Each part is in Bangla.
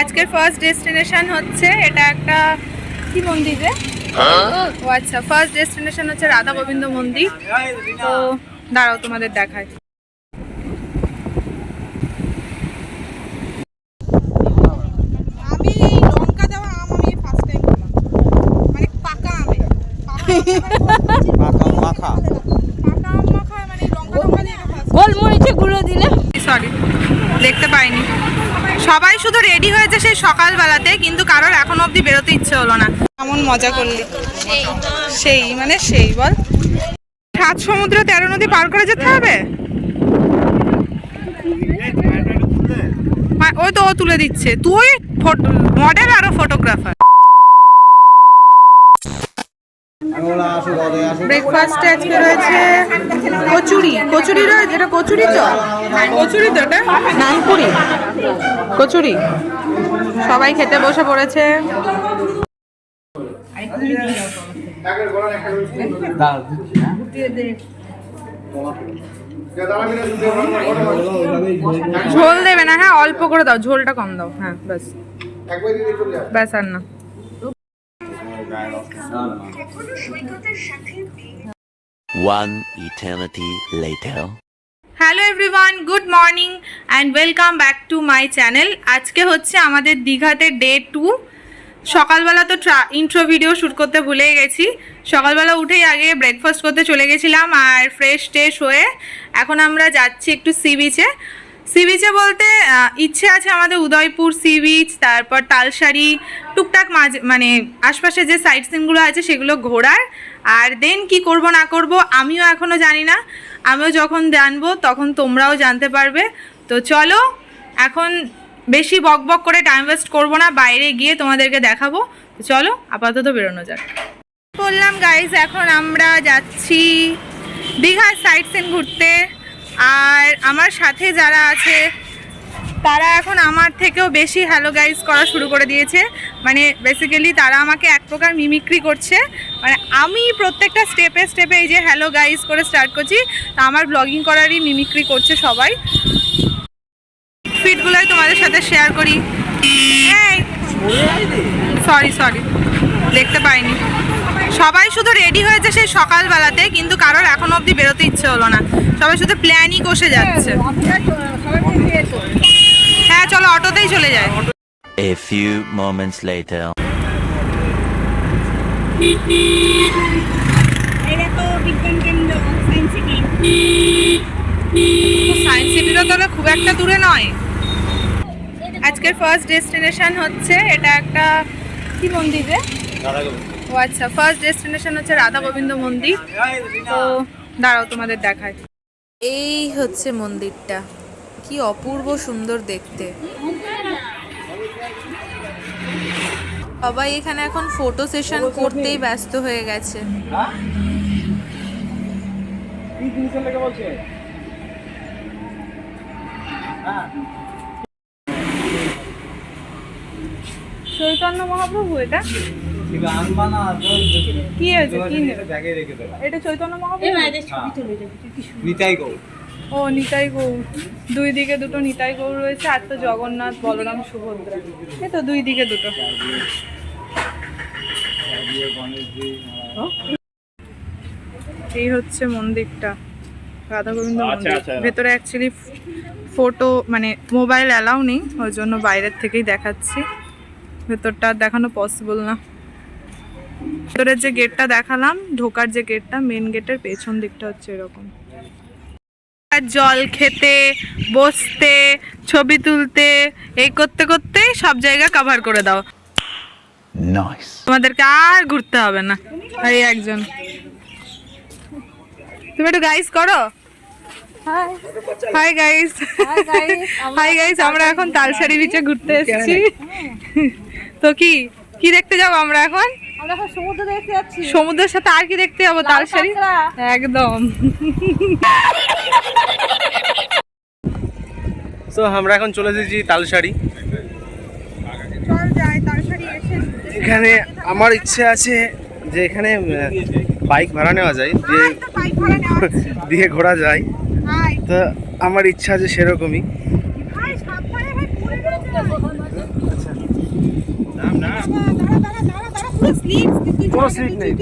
আজকের ফার্স্ট ডেস্টিনেশন হচ্ছে এটা একটা কি মন্দির রে? ও আচ্ছা ফার্স্ট ডেস্টিনেশন হচ্ছে রাধা গোবিন্দ মন্দির। তো দাঁড়াও তোমাদের দেখায় আমি লঙ্কা দেওয়া আম আমি ফার্স্ট টাইম মানে পাকা আমে মাখা মাখা। পাকা আম মাখা মানে গোলমরিচে গুঁড়ো দিলে? সরি দেখতে পাইনি। সবাই শুধু রেডি হয়েছে সেই সকালবেলাতে কিন্তু কারোর এখন অবধি বেরোতে ইচ্ছে হলো না। কেমন মজা করলি? সেই মানে সেই বল। সাত সমুদ্র তেরো নদী পার করে যেতে হবে? ওই তো ও তুলে দিচ্ছে। তুই মডেল আরও ফটোগ্রাফার ব্রেকফাস্টে আজকে রয়েছে কচুরি। কচুরি রয়েছে? এটা কচুরি তো? কচুরি তো এটা? নানপুরি। কচুরি? সবাই খেতে বসে পড়েছে। ঝোল দেবে না হ্যাঁ অল্প করে দাও, ঝোলটা কম দাও হ্যাঁ ব্যাস। ব্যাস আর না। One eternity later. Hello everyone good morning and welcome back to my channel আজকে হচ্ছে আমাদের দীঘাতে ডে টু সকালবেলা তো ইন্ট্রো ভিডিও শ্যুট করতে ভুলেই গেছি। সকালবেলা উঠেই আগে ব্রেকফাস্ট করতে চলে গেছিলাম আর ফ্রেশ ট্রেশ হয়ে এখন আমরা যাচ্ছি একটু সি বিচে সি বিচে বলতে ইচ্ছে আছে আমাদের উদয়পুর সি বিচ তারপর তালসারি টুকটাক মাঝে মানে আশপাশে যে সাইট সিনগুলো আছে সেগুলো ঘোরার। আর দেন কি করব না করব আমিও এখনও জানি না। আমিও যখন জানব, তখন তোমরাও জানতে পারবে। তো চলো, এখন বেশি বক বক করে টাইম ওয়েস্ট করব না, বাইরে গিয়ে তোমাদেরকে দেখাবো। চলো, আপাতত বেরোনো যাক। বললাম গাইজ এখন আমরা যাচ্ছি দীঘার সাইট সিন ঘুরতে। আর আমার সাথে যারা আছে তারা এখন আমার থেকেও বেশি হ্যালো গাইজ করা শুরু করে দিয়েছে। মানে বেসিক্যালি তারা আমাকে এক প্রকার মিমিক্রি করছে। মানে আমি প্রত্যেকটা স্টেপে স্টেপে এই যে হ্যালো গাইজ করে স্টার্ট করছি, তা আমার ব্লগিং করারই মিমিক্রি করছে সবাই। ফিটগুলোই তোমাদের সাথে শেয়ার করি। সরি সরি দেখতে পাইনি। সবাই শুধু রেডি হয়েছে সেই সকালবেলাতে, কিন্তু কারোর এখন অবধি বেরোতে ইচ্ছে হলো না। সবাই শুধু প্ল্যানই কষে যাচ্ছে। চলো অটোতেই চলে যায়। A few moments later. Science সিটিটা তাহলে খুব একটা দূরে নয়। আজকের ফার্স্ট ডেস্টিনেশন হচ্ছে এটা একটা কি মন্দির রে? ও আচ্ছা ফার্স্ট ডেস্টিনেশন হচ্ছে রাধা গোবিন্দ মন্দির। তো দাঁড়াও তোমাদের দেখায়। এই হচ্ছে মন্দিরটা। কি অপূর্ব সুন্দর দেখতে। সবাই এখানে এখন ফটো সেশন করতেই ব্যস্ত হয়ে গেছে। চৈতন্য মহাপ্রভু এটা? কি হয়েছে? কি নেবে এটা চৈতন্য মহাপ্রভু? নিতাই গো ও নিতাই গৌর। দুই দিকে দুটো নিতাই গৌর রয়েছে আর তো জগন্নাথ বলরাম সুভদ্রা। এই তো দুই দিকে দুটো। এই হচ্ছে মন্দিরটা রাধা গোবিন্দ মন্দির। ভেতরে অ্যাকচুয়ালি ফটো মানে মোবাইল অ্যালাউ নেই ওই জন্য বাইরের থেকেই দেখাচ্ছি। ভেতরটা দেখানো পসিবল না। ভেতরের যে গেটটা দেখালাম ঢোকার যে গেটটা মেন গেটের পেছন দিকটা হচ্ছে এরকম। জল খেতে বসতে ছবি তুলতে এই করতে করতেই সব জায়গা কভার করে দাও। তোমাদেরকে আর ঘুরতে হবে না। এই একজন। তুমি একটু গাইস করো? হাই গাইস হাই গাইস আমরা এখন তালসারি বিচে ঘুরতে এসেছি। তো কি? কি দেখতে যাব আমরা এখন? আমরা এখন দেখতে যাচ্ছি। সমুদ্রের সাথে আর কি দেখতে যাব? তালসারি কাঁকড়া। একদম। তো আমরা এখন চলে এসেছি এসে এখানে আমার ইচ্ছে আছে যে এখানে বাইক ভাড়া নেওয়া যায় দিয়ে ভাড়া নেওয়া দিয়ে ঘোরা যায়। তো আমার ইচ্ছা আছে সেরকমই হাই সাবধানে ভাই পুরো কোনো স্লিপ নেই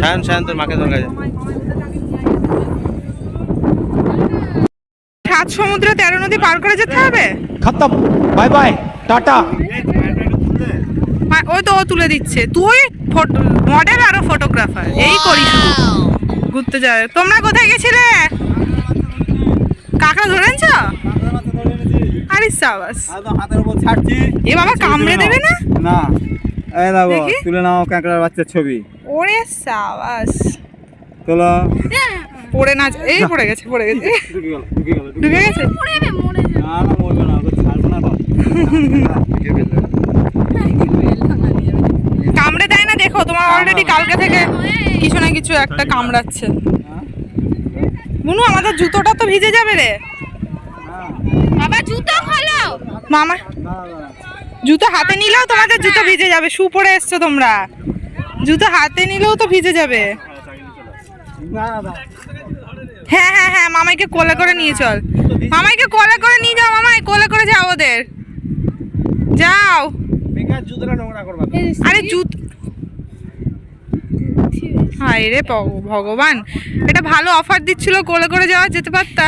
সায়ন সায়ন তোর মাকে দরকার সাত সমুদ্র তেরো নদী পার করে যেতে হবে? খতম। Bye bye tata. ওই তো ও তুলে দিচ্ছে। তুই মডেল আরও ফটোগ্রাফার এই করিস। ঘুরতে যাবে। তোমরা কোথায় গেছিলে? কাঁকড়া ধরেছ আরে সাবাস। হাতের উপর ছাড়ছি এ বাবা কামড়ে দেবে না? না। এই তুলে নাও কাঁকড়ার বাচ্চার ছবি। ওরে সাবাস। তোলো। পড়ে না এই পড়ে গেছে পড়ে গেছে। ঢুকে গেল ঢুকে গেল ঢুকে গেছে? না না মরবে না ছাড়বো না কামড়ে দেয় না দেখো তোমার অলরেডি কালকে থেকে। কিছু না কিছু একটা কামড়াচ্ছে। বুনু আমাদের জুতোটা তো ভিজে যাবে রে। বাবা জুতো খোলো। মামা জুতো হাতে নিলেও তোমাদের জুতো ভিজে যাবে। শু পরে এসছো তোমরা। জুতো হাতে নিলেও তো ভিজে যাবে। না না। হ্যাঁ হ্যাঁ হ্যাঁ মামাইকে কোলে করে নিয়ে চল। মামাইকে কোলে করে নিয়ে যাও মামাই। কোলে করে যাও ওদের। যাও। আরে জুত হায় রে ভগ- ভগবান। এটা ভালো অফার দিচ্ছিল কোলে করে যাওয়া যেতে পারতা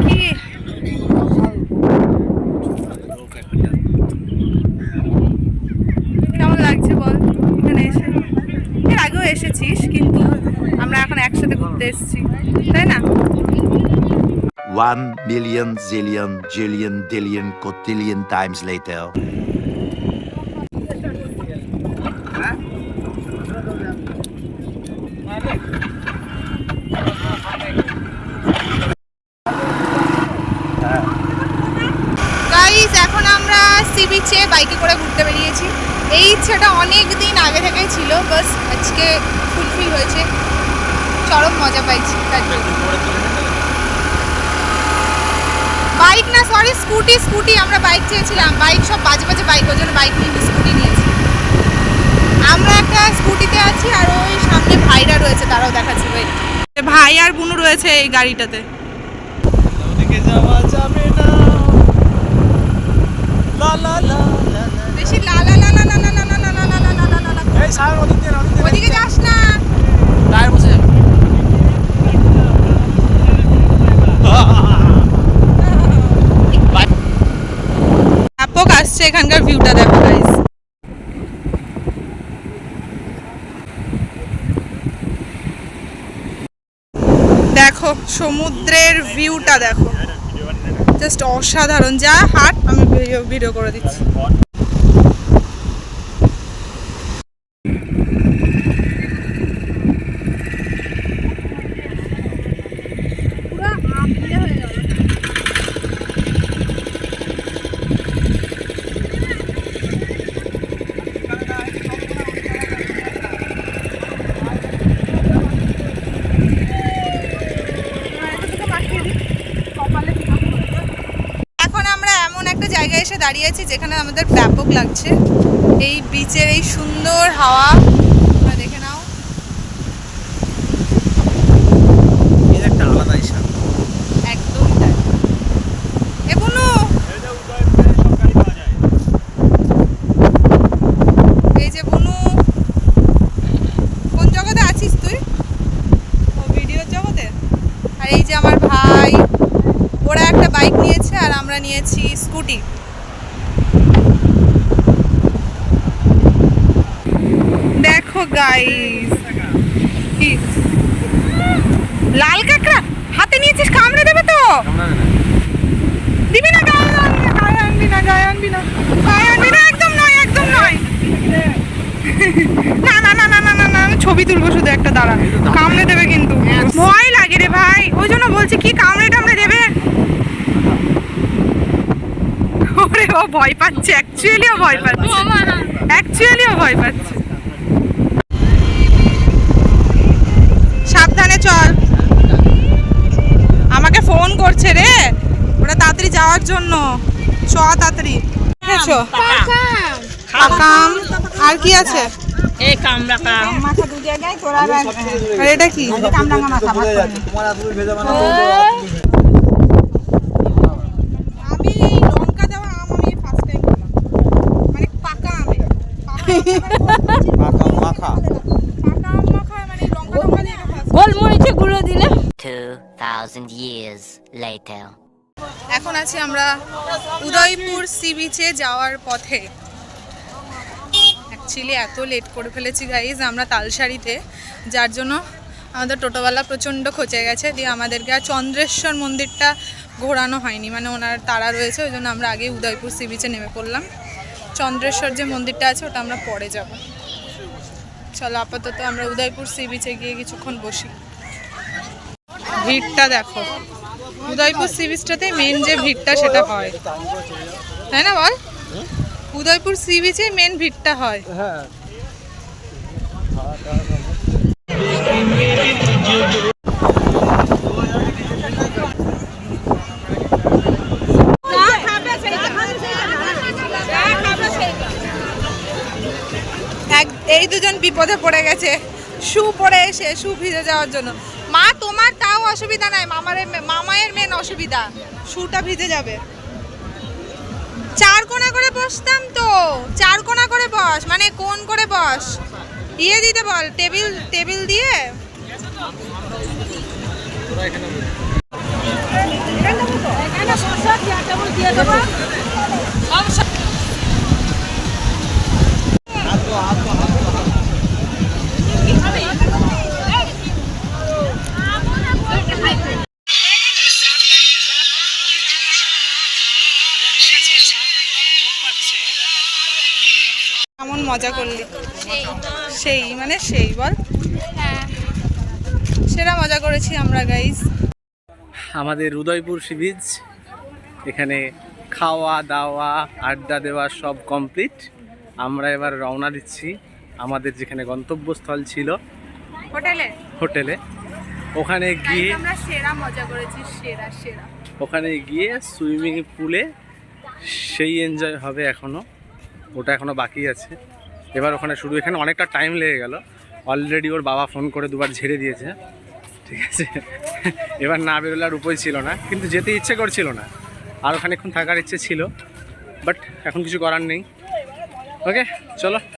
কি কেমন লাগছে বল এখানে এসে এর আগেও এসেছিস কিন্তু আমরা এখন একসাথে ঘুরতে এসেছি তাই না? One million zillion jillion dillion cotillion times later. এখন আমরা সি বিচে বাইকে করে ঘুরতে বেরিয়েছি। এই ইচ্ছাটা অনেক দিন আগে থেকেই ছিল বাস আজকে ফুলফিল হয়েছে। চরম মজা পাইছি বাইক না সরি স্কুটি স্কুটি আমরা বাইক চেয়েছিলাম বাইক সব বাজে বাজে বাইক ওই জন্য বাইক নিয়ে স্কুটি নিয়েছি আমরা একটা স্কুটিতে আছি আর ওই সামনে ভাইরা রয়েছে তারাও দেখাচ্ছি ভাই ভাই আর বুনু রয়েছে এই গাড়িটাতে ওদিকে যাওয়া যাবে না লা লা লা লা লা। বেশি লা লা লা লা লা লা লা লা লা লা লা লা লা লা লা ভিউটা দেখো গাইস দেখো, সমুদ্রের ভিউটা দেখো। জাস্ট অসাধারণ। যা হাট, আমি ভিডিও করে দিচ্ছি। দাঁড়িয়ে আছি যেখানে আমাদের ব্যাপক লাগছে। এই বিচের এই সুন্দর হাওয়া। দেখে নাও। আর এই যে আমার ভাই ওরা একটা বাইক নিয়েছে আর আমরা নিয়েছি স্কুটি দেখো গাইস কি? লাল কাঁকড়া? হাতে নিয়েছিস কামড়ে দেবে তো? দিবি না গায়ে আনবি না গায়ে আনবি না গায়ে আনবি না। গায়ে আনবি না একদম নয় একদম নয়। না না না না না না না আমি ছবি তুলবো শুধু একটা দাঁড়া। কামড়ে দেবে কিন্তু। ভয় লাগে রে ভাই। ওই জন্য বলছি কি কামড়ে টামড়ে দেবে? ও ভয় পাচ্ছে অ্যাকচুয়ালিও ভয় পাচ্ছে। অ্যাকচুয়ালিও ভয় পাচ্ছে। সাবধানে চল। আমাকে ফোন করছে রে। ওটা তাড়াতাড়ি যাওয়ার জন্য। চ তাড়াতাড়ি। দেখেছ কাম। আর কি আছে? কামরা কাম মাথা তোরা এটা কি? কামরাঙ্গা মাথা ভাত তোমার ভেজা মাখা মানে গোলমরিচে গুঁড়ো দিলে। 2,000 years later. এখন আছি আমরা উদয়পুর সি বিচে যাওয়ার পথে। অ্যাকচুয়ালি এত লেট করে ফেলেছি গাইজ আমরা তালসারিতে যার জন্য আমাদের টোটোওয়ালা প্রচণ্ড খচে গেছে। দিয়ে আমাদেরকে আর চন্দ্রেশ্বর মন্দিরটা ঘোরানো হয়নি মানে ওনার তারা রয়েছে ওই জন্য আমরা আগে উদয়পুর সি বিচে নেমে পড়লাম। চন্দ্রেশ্বর যে মন্দিরটা আছে, ওটা আমরা পরে যাব। চলো আপাতত আমরা উদয়পুর সি বিচে গিয়ে কিছুক্ষণ বসি। ভিড়টা দেখো। উদয়পুর সি বিচটাতে মেন যে ভিড়টা সেটা হয়। তাই না বল? উদয়পুর সি বিচে মেন ভিড়টা হয়। এক বিপদে পড়ে গেছে শু পরে এসে শু ভিজে যাওয়ার জন্য। মা, তোমার তাও অসুবিধা নাই, মামার মামায়ের মেন অসুবিধা শুটা ভিজে যাবে। চার কোণা করে বসতাম তো, চার কোণা করে বস মানে কোন করে বস? ইয়ে দিতে বল, টেবিল টেবিল দিয়ে। কেমন মজা করলি? সেই মানে সেই বল। সেরা মজা করেছি আমরা গাইস আমাদের উদয়পুর সি বিচ এখানে খাওয়া দাওয়া আড্ডা দেওয়া সব কমপ্লিট আমরা এবার রওনা দিচ্ছি আমাদের যেখানে গন্তব্যস্থল ছিল। হোটেলে? হোটেলে। ওখানে গিয়ে আমরা সেরা মজা করেছি সেরা সেরা। ওখানে গিয়ে সুইমিং পুলে সেই এনজয় হবে এখনও ওটা এখনও বাকি আছে। এবার ওখানে শুরু এখানে অনেকটা টাইম লেগে গেল। অলরেডি ওর বাবা ফোন করে দুবার ঝেড়ে দিয়েছে। ঠিক আছে? এবার না বেরোলে আর উপায় ছিল না। কিন্তু যেতে ইচ্ছে করছিল না। আর খানিকক্ষণ থাকার ইচ্ছে ছিল। বাট এখন কিছু করার নেই। ওকে চলো।